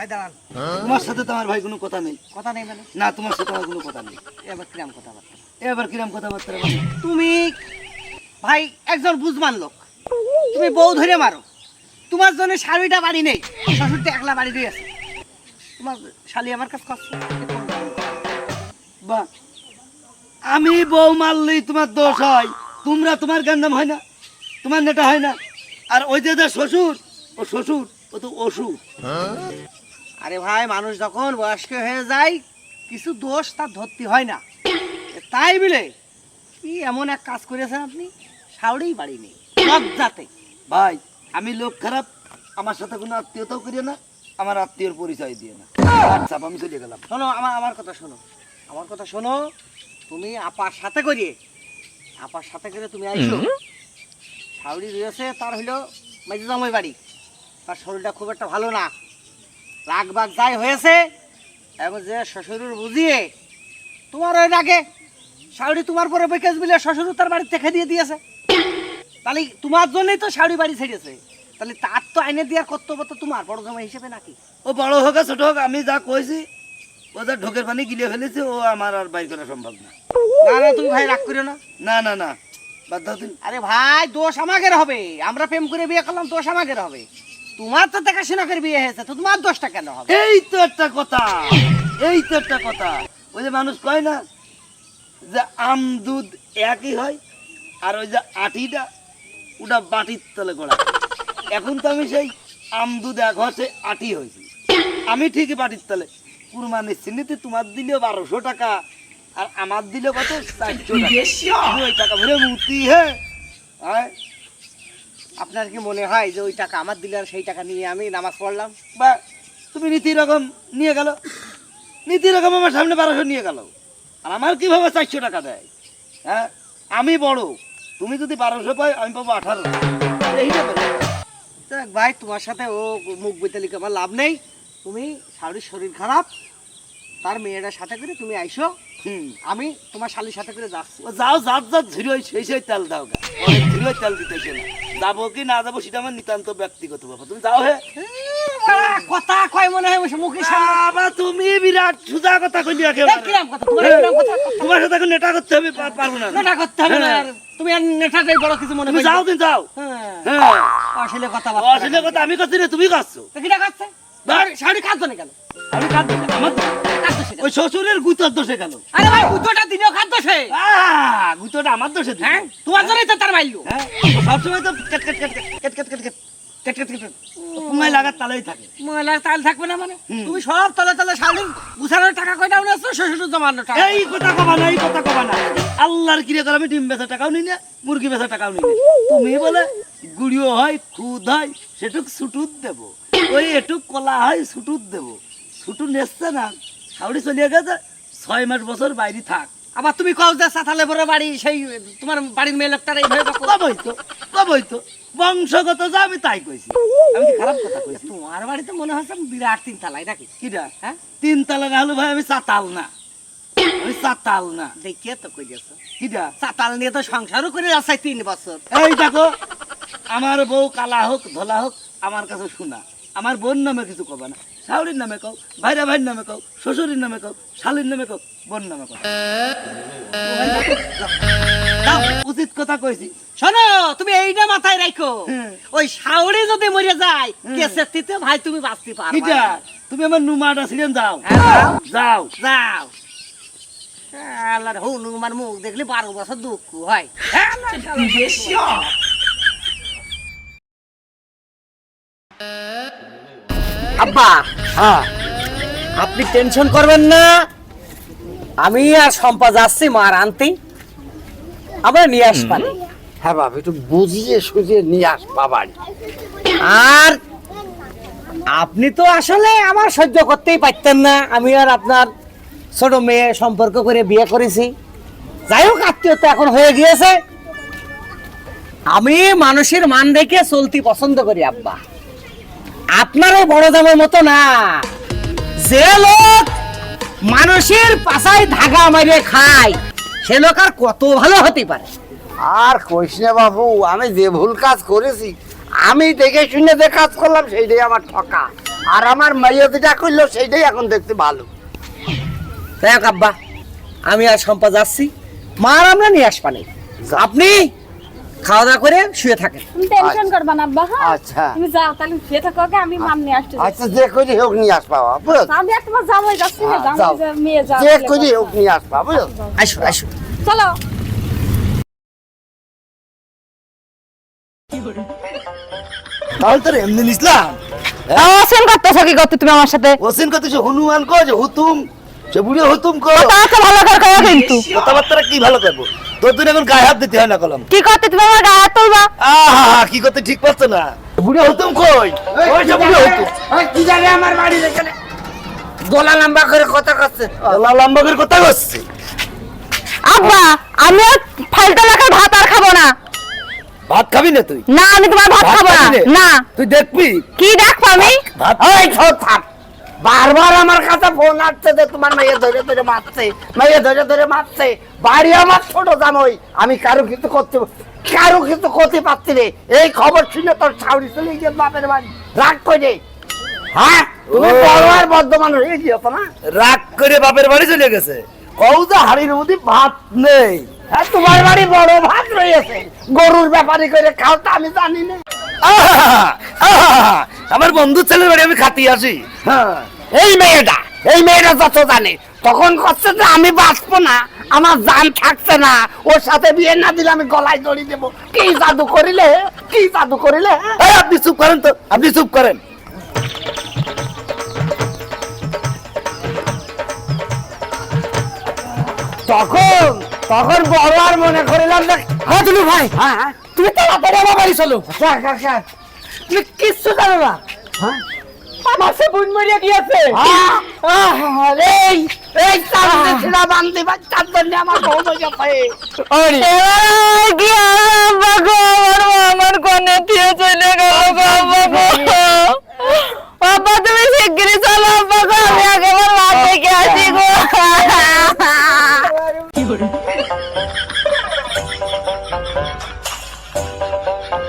ভাই দাঁড়ান। তোমার সাথে তো আমার ভাই কোনো কথা নেই। কথা নেই মানে? না তোমার সাথে আমার কোনো কথা নেই। এবার কিরাম কথাবার্তা? এবার কিরম কথাবার্তা? তুমি ভাই একজন বুঝমান লোক। তুমি বউ ধরে মারো। তোমার জন্য শাড়িটা বাড়ি নেই। শ্বশুরটা একলা বাড়ি দিয়ে আছে। তোমার শালি আমার কাছে কষ্ট বাহ আমি বউ মারলেই তোমার দোষ হয়। তোমরা তোমার গঞ্জাম হয় না তোমার নেটা হয় না। আর ওই যে শ্বশুর ও শ্বশুর ও তো অসুর। আরে ভাই মানুষ যখন বয়স্ক হয়ে যায় কিছু দোষ তার ধরতে হয় না। তাই বলে কি এমন এক কাজ করেছেন আপনি? শাওড়েই বাড়ি নেই লজ্জাতে ভাই আমি লোক খারাপ আমার সাথে কোনো আত্মীয়তাও করিও না আমার আত্মীয়র পরিচয় দিয়ে না। আচ্ছা আমি চলে গেলাম। শোনো আমার আমার কথা শোনো। আমার কথা শোনো তুমি আপার সাথে করিয়ে আপার সাথে করে তুমি আইছো শাওড়ি রয়েছে তার হইল মেজে বাড়ি। তার শরীরটা খুব একটা ভালো না। রাগ বাগ যাই হয়েছে এখন যে শ্বশুর বুঝিয়ে তোমার ওই রাগে শাওড়ি তোমার পরে বেকেজ বিলে শ্বশুর তার বাড়ি থেকে দিয়ে দিয়েছে। তাহলে তোমার জন্যই তো শাওড়ি বাড়ি ছেড়েছে। তাহলে তার তো আইনে দেওয়ার কর্তব্য তো তোমার বড় জামাই হিসেবে নাকি? ও বড় হোক ছোট হোক আমি যা কইছি ও যা ঢোকের পানি গিলে ফেলেছে ও আমার আর বাইর করা সম্ভব না। না না তুমি ভাই রাগ করো না। না না না বাদ দাও তুমি। আরে ভাই দোষ আমাদের হবে। আমরা প্রেম করে বিয়ে করলাম দোষ আমাদের হবে। তোমার তো দেখাশোনা করে বিয়ে হয়েছে তো তোমার দোষটা কেন হবে? এই তো একটা কথা এই তো একটা কথা। ওই যে মানুষ কয় না যে আম দুধ একই হয় আর ওই যে আটিটা ওটা বাটির তলে গড়া। এখন তো আমি সেই আম দুধ এক হচ্ছে আটি হয়েছি। আমি ঠিকই বাটির তলে। কুরবানির চিনিতে তোমার দিলেও বারোশো টাকা আর আমার দিলেও কত? চারশো টাকা। টাকা ভরে মুতি হ্যাঁ। হ্যাঁ আপনার কি মনে হয় যে ওই টাকা আমার দিলে আর সেই টাকা নিয়ে আমি নামাজ পড়লাম? বা তুমি নীতি রকম নিয়ে গেল। নীতি রকম আমার সামনে বারোশো নিয়ে গেল। আর আমার কীভাবে চারশো টাকা দেয়? হ্যাঁ? আমি বড়। তুমি যদি বারোশো পাই আমি পাবো আঠারো এইটা ভাই তোমার সাথে ও মুখ বৈতালিকে আমার লাভ নেই। তুমি শাড়ির শরীর খারাপ। তার মেয়েটার সাথে করে তুমি আইসো। আমি তোমার শালির সাথে করে যাচ্ছি। যাও যাত যাত ঝিরোই সেই সেই তেল দাও গা। ঝিরোই তেল দিতেছে না। যাব কি না যাব সেটা আমার নিতান্ত ব্যক্তিগত ব্যাপার। তুমি যাও হে। কথা কয় মনে হয় সামনে। বাবা তুমি বিরাট সুজা কথা কইলি এই একেবারে কিরাম কথা? তোমার কথা? তোমার সাথে এখন নেটা করতে হবে পারব না। নেটা করতে হবে না হ্যাঁ। আর তুমি আর নেটাটাই বড় কিছু মনে তুমি যাও কিন্তু যাও। হ্যাঁ। হ্যাঁ। আসলে কথা আসলে কথা আমি করছি না তুমি করছ। কিটা কাটছে হ্যাঁ, তুমি সব তলে টাকা কয়টা এই কবা এই কথা কবা না। আল্লাহর কিরে করে আমি ডিম বেচা টাকাও নি না মুরগি বেচা টাকাও নি না। তুমি বলে গুড়িও হয় খুদ হয় সেটুক ছুটুত দেব। ওই এটুক কলা হয় ছুটুত দেব। ছুটু নেসছে না সাউরি চলিয়ে গেছে ছয় মাস বছর বাইরে থাক। আবার তুমি কও যে সাথালে বড় বাড়ি সেই তোমার বাড়ির মেয়ে লোকটার এইভাবে বকো। কবই তো কবই তো। বংশগত যা আমি তাই কইছি। আমি কি খারাপ কথা কইছি? তোমার বাড়িতে মনে হচ্ছে বিরাট তিন তালাই নাকি কিরা হ্যাঁ? তিন তালা না হলো ভাই আমি চাতাল না। আমি চাতাল না। দেখিয়ে তো কই গেছো কিরা চাতাল নিয়ে তো সংসারও করে যাচ্ছে তিন বছর। এই দেখো আমার বউ কালা হোক ধলা হোক আমার কাছে শোনা। আমার বোন নামে কিছু কবা না। শাওরির নামে কও ভাইরা ভাইয়ের নামে কও শ্বশুরের নামে কও শালির নামে কও বোন নামে কও। দাও, উচিত কথা কইছি। শোনো তুমি এইটা মাথায় রাখো ওই শাওড়ি যদি মরে যায় হুম। কেসের তিতে ভাই তুমি বাঁচতে পারবে কিটা তুমি আমার নুমাটা ছিলেন যাও। হ্যাঁ, যাও। যাও। আল্লাহর হনুমান মুখ দেখলে বারো বছর দুঃখ হয়। আব্বা। হ্যাঁ। আপনি টেনশন করবেন না। আমি আর সম্পা যাচ্ছি মার আনতে। আমরা নিয়ে আসবানি। হ্যাঁ বাবা একটু বুঝিয়ে সুঝিয়ে নিয়ে আস বাবারি আর আপনি তো আসলে আমার সহ্য করতেই পারতেন না। আমি আর আপনার ছোট মেয়ে সম্পর্ক করে বিয়ে করেছি। যাই হোক আত্মীয়তা এখন হয়ে গিয়েছে। আমি মানুষের মান দেখে চলতে পছন্দ করি আব্বা। আপনারও বড় দামের মতো না। যে লোক মানুষের পাশায় ধাগা মারিয়ে খায় সে লোক আর কত ভালো হতে পারে? আর কইস না বাবু আমি যে ভুল কাজ করেছি আমি দেখে শুনে যে কাজ করলাম সেইটাই আমার ঠকা। আর আমার মাইয়া যেটা করল সেইটাই এখন দেখতে ভালো। হোক আব্বা আমি আর সম্পা যাচ্ছি মার আমরা নিয়ে আসবা নেই আপনি খাওয়া দাওয়া করে শুয়ে থাকেন তুমি টেনশন করবা না আব্বা হ্যাঁ? আচ্ছা। তুমি যাও তাহলে শুয়ে থাকো আগে আমি মাম নিয়ে আসতে আচ্ছা যে করি হোক নিয়ে আসবা বুঝলো আমি যাবোই যাচ্ছি না হ্যাঁ, যাও। যে মেয়ে যাও যে করি হোক নিয়ে আসবা বুঝলো আসো আসো চলো। তাহলে তোর এমনি নিসলাম অসীম করতেছো কি করতে তুমি আমার সাথে? ওসিন কত সে হনুমান কো যে হুতুম। সে বুড়ি হুতুম কো তাকে ভালো করে কয়া কিন্তু। কথাবার্তা কি ভালো করব? তোর তুই এখন গায়ে হাত দিতে হয় না কলম। কি করতে তুমি আমার গায়ে হাত তুলবা? আহা কি করতে ঠিক পাচ্ছ না? বুড়ি হুতুম কই? ওই যে বুড়ি হুতুম কি জানে আমার বাড়ির এখানে গলা লম্বা করে কথা করছে আল্লাহ লম্বা করে কথা করছে আব্বা আমি আর ফালতু এলাকার ভাত আর খাব না। ভাত খাবি না তুই? না আমি তোমার ভাত খাব না। না? তুই দেখবি? কি দেখব আমি? ভাত ওই ছোট থাক। বারবার আমার কাছে ফোন আসছে যে তোমার মেয়ে ধরে ধরে মারছে মেয়ে ধরে ধরে মারছে। বাড়ি আমার ছোট জানোই আমি কারও কিছু করতে কারও কিছু করতে পারছি রে এই খবর শুনে তোর ছাউরি চলে গিয়ে বাপের বাড়ি। রাগ করে। হ্যাঁ? তুমি ও। বড় আর বদ্ধ মানুষ হয়ে গিয়েছো না রাগ করে বাপের বাড়ি চলে গেছে? যে হাড়ির মধ্যে ভাত নেই। আর তোমার বাড়ি বড় ভাত রয়েছে। গরুর ব্যাপারি করে খাও তা আমি জানি না! আমার বন্ধু ছেলের বাড়ি আমি খাতি আসি হ্যাঁ, এই মেয়েটা এই মেয়েটা যত জানে তখন করছে যে আমি বাঁচবো না আমার জান থাকছে না ওর সাথে বিয়ে না দিলে আমি গলায় দড়ি দেবো। কি জাদু করিলে? কি জাদু করিলে? আপনি চুপ করেন তো আপনি চুপ করেন। তখন তখন বড় আর মনে করিলাম যে হ্যাঁ তুমি ভাই। হ্যাঁ হ্যাঁ। তুমি তাড়াতাড়ি আমার বাড়ি চলো। তুমি কিচ্ছু জানো না। হ্যাঁ? আমার সে বোন মরিয়া গিয়েছে আহ! আহ! এই এই চাঁদে ছিলা বান্ধি বা চাঁদর আমার বউ বসে পায়ে। কি আব্বা গো আমার আমার কোনে